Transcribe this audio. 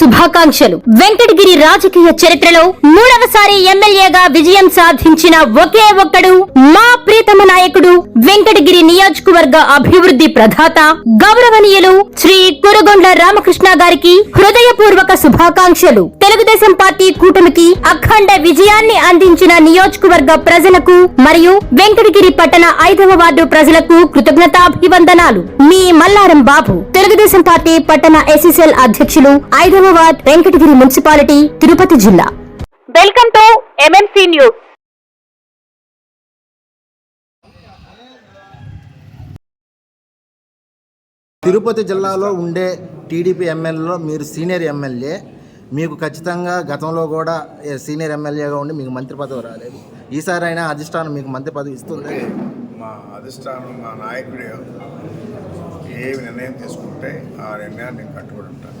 శుభాకాంక్షలు. వెంకటగిరి రాజకీయ చరిత్రలో మూడవసారి ఎమ్మెల్యేగా విజయం సాధించిన ఒకే ఒక్కడు మా ప్రీతమ నాయకుడు వెంకటగిరి నియోజకవర్గ అభివృద్ధి ప్రధాత గౌరవనీయులు శ్రీ కురుగొండ్ల రామకృష్ణ గారికి హృదయపూర్వక శుభాకాంక్షలు. తెలుగుదేశం పార్టీ కూటమికి అఖండ విజయాన్ని అందించిన నియోజకవర్గ ప్రజలకు మరియు వెంకటగిరి పట్టణ ఐదవ వార్డు ప్రజలకు కృతజ్ఞతాభివందనాలు. మీ మల్లారం బాబు. తెలుగుదేశం పార్టీ పట్టణ ఎస్ఎస్ఎల్ అధ్యక్షులు ఐదవ వార్డ్ వెంకటగిరి మున్సిపాలిటీ తిరుపతి జిల్లా. Welcome to MMC news Tirupati జిల్లాలో ఉండే టీడీపీ ఎమ్మెల్యేలో మీరు సీనియర్ ఎమ్మెల్యే. మీకు ఖచ్చితంగా గతంలో కూడా సీనియర్ ఎమ్మెల్యేగా ఉండి మీకు మంత్రి పదవి రాలేదు. ఈసారి అయినా అధిష్టానం మీకు మంత్రి పదవి ఇస్తుంది? మా అధిష్టానం మా నాయకుడు ఏ నిర్ణయం తీసుకుంటే ఆ నిర్ణయాన్ని నేను కట్టుబడి ఉంటాను.